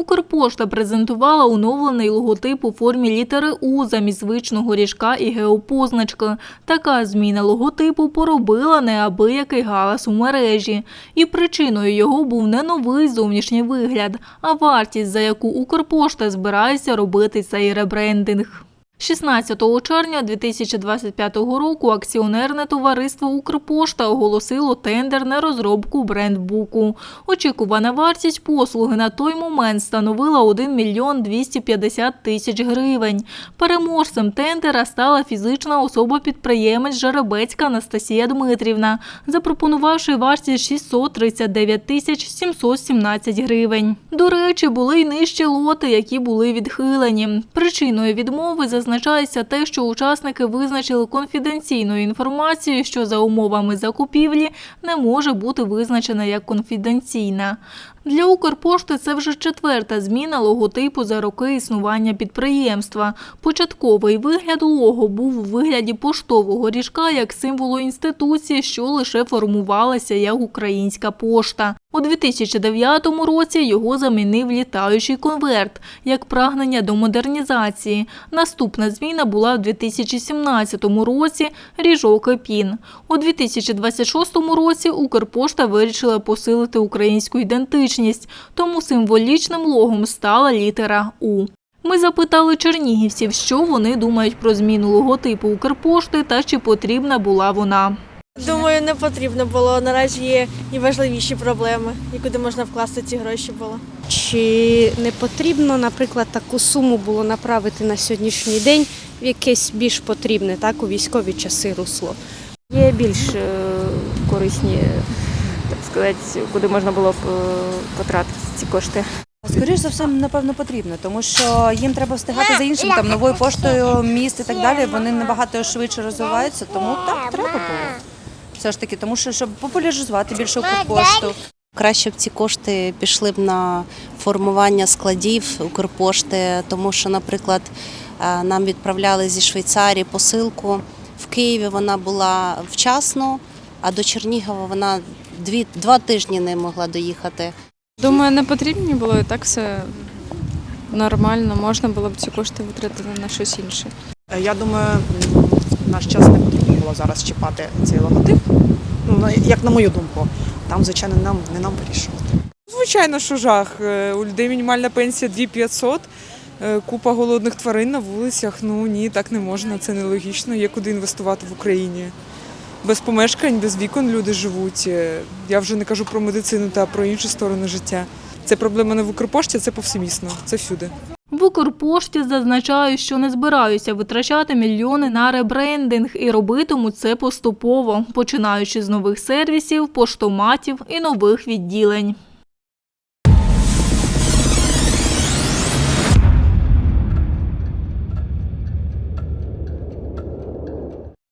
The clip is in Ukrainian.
Укрпошта презентувала оновлений логотип у формі літери У замість звичного ріжка і геопозначки. Така зміна логотипу поробила неабиякий галас у мережі. І причиною його був не новий зовнішній вигляд, а вартість, за яку Укрпошта збирається робити цей ребрендинг. 16 червня 2025 року акціонерне товариство Укрпошта оголосило тендер на розробку брендбуку. Очікувана вартість послуги на той момент становила 1 мільйон 250 тисяч гривень. Переможцем тендера стала фізична особа-підприємець Жеребецька Анастасія Дмитрівна, запропонувавши вартість 639 тисяч 717 гривень. До речі, були й нижчі лоти, які були відхилені. Причиною відмови зазначається те, що учасники визначили конфіденційну інформацію, що за умовами закупівлі не може бути визначена як конфіденційна. Для Укрпошти це вже четверта зміна логотипу за роки існування підприємства. Початковий вигляд лого був у вигляді поштового ріжка як символу інституції, що лише формувалася як українська пошта. У 2009 році його замінив літаючий конверт як прагнення до модернізації. Наступна зміна була в 2017 році ріжок і пін. У 2026 році Укрпошта вирішила посилити українську ідентичність, тому символічним логом стала літера У. Ми запитали чернігівців, що вони думають про зміну логотипу Укрпошти та чи потрібна була вона. Думаю, не потрібно було. Наразі є і важливіші проблеми, і куди можна вкласти ці гроші було. Чи не потрібно, наприклад, таку суму було направити на сьогоднішній день в якесь більш потрібне, так, у військові часи русло? Є більш е, корисні, сказати, куди можна було б е, потратити ці кошти. Скоріше за все, напевно, потрібно, тому що їм треба встигати за іншим там новою поштою, міст і так далі. Вони набагато швидше розвиваються, тому так треба було. Все ж таки, тому що щоб популяризувати більше Укрпошту. Краще б ці кошти пішли б на формування складів Укрпошти, тому що, наприклад, е, нам відправляли зі Швейцарії посилку. В Києві вона була вчасно, а до Чернігова вона дві, два тижні не могла доїхати. Думаю, не потрібні було і так все нормально. Можна було б ці кошти витратити на щось інше. Е, Я думаю, в наш час не потрібно було зараз чіпати цей логотип. Ну, як на мою думку, там, звичайно, нам не нам вирішувати. Звичайно, що жах. Е, У людей мінімальна пенсія 2500, е, купа голодних тварин на вулицях. Ну ні, так не можна, це нелогічно. Є куди інвестувати в Україні. Без помешкань, без вікон люди живуть. Е, Я вже не кажу про медицину та про інші сторони життя. Це проблема не в Укрпошті, це повсемісно, це всюди. В Укрпошті зазначають, що не збираються витрачати мільйони на ребрендинг і робитимуть це поступово, починаючи з нових сервісів, поштоматів і нових відділень.